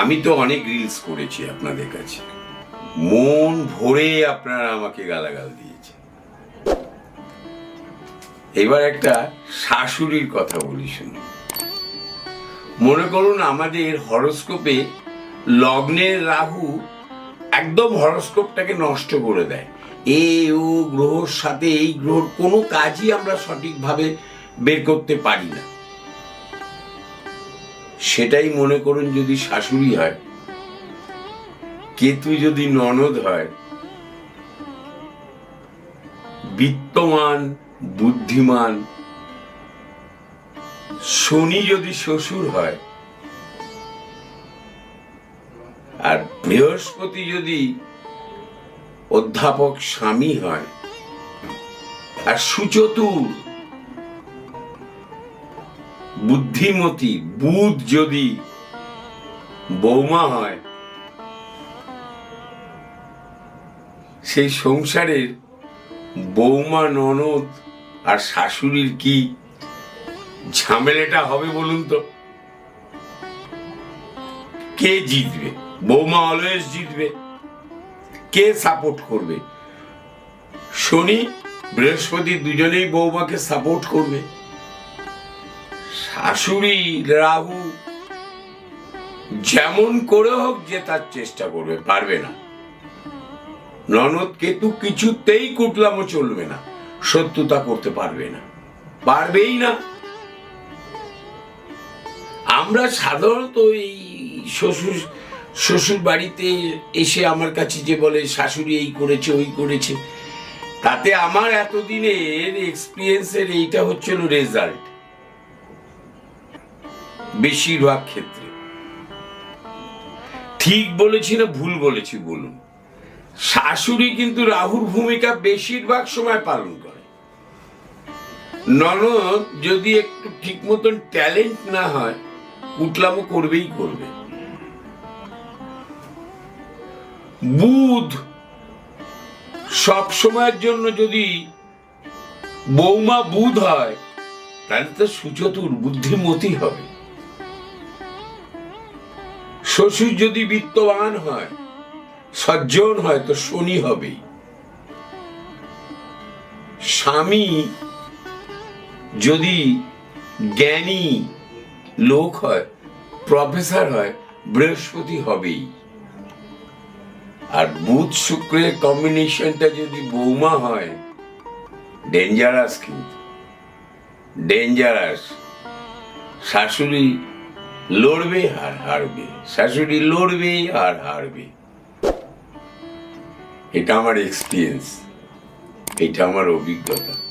আমি তো অনেক রিলস করেছি আপনাদের কাছে। মন ভরে আপনারা আমাকে গালাগাল দিয়েছে এবার একটা শাশুড়ির কথা বলি শুনুন মনে করুন আমাদের হরস্কোপে লগ্নের রাহু একদম হরস্কোপটাকে নষ্ট করে দেয়। এ, ও গ্রহর সাথে, এই গ্রহর কোনো কাজই আমরা সঠিকভাবে বের করতে পারি না। সেটাই মনে করুন যদি শাশুড়ি হয়, কেতু যদি ননদ হয়, বিত্তমান, বুদ্ধিমান, শনি যদি শ্বশুর হয়, আর বৃহস্পতি যদি অধ্যাপক স্বামী হয়, আর সুচতুর বুদ্ধিমতী, বুধ যদি বৌমা হয়, সেই সংসারের বৌমা, ননদ আর শাশুড়ির কি ঝামেলাটা হবে বলুন তো? কে জিতবে? বৌমা অলওয়েজ জিতবে। কে সাপোর্ট করবে? শনি, বৃহস্পতি দুজনেই বৌমাকে সাপোর্ট করবে। শাশুড়ি, রাহু, যেমন করে হোক যে তার চেষ্টা করবে, পারবে না। ননদ কেতু কিছুতেই কুটলামো চলবে না সত্যতা করতে পারবে না, পারবেই না। আমরা সাধারণত এই শ্বশুর শ্বশুর বাড়িতে এসে আমার কাছে যে বলে, শাশুড়ি এই করেছে, ওই করেছে। তাতে আমার এতদিনের এক্সপিরিয়েন্সের এইটা হচ্ছিল রেজাল্ট বেশিরভাগ ক্ষেত্রে। ঠিক বলেছি না ভুল বলেছি বলুন? শাশুড়ি কিন্তু রাহুর ভূমিকা বেশিরভাগ সময় পালন করে। ননদ যদি একটু ঠিক মতন ট্যালেন্ট না হয় উঠলামও করবেই করবে। বুধ সব সময়ের জন্য যদি বৌমা বুধ হয়, তাহলে তো সুচতুর বুদ্ধিমতী হবে। শ্বশুর যদি বিত্তবান হয়, সজ্জন হয়, তো শনি হবেই। স্বামী যদি জ্ঞানী লোক হয়, প্রফেসর হয়, বৃহস্পতি হবেই। আর বুধ শুক্রের কম্বিনেশনটা যদি বৌমা হয় ডেঞ্জারাস কিন্তু। ডেঞ্জারাস শাশুড়ি লড়বে আর হারবে। শাশুড়ি লড়বে আর হারবে। এটা আমার এক্সপিরিয়েন্স এটা আমার অভিজ্ঞতা।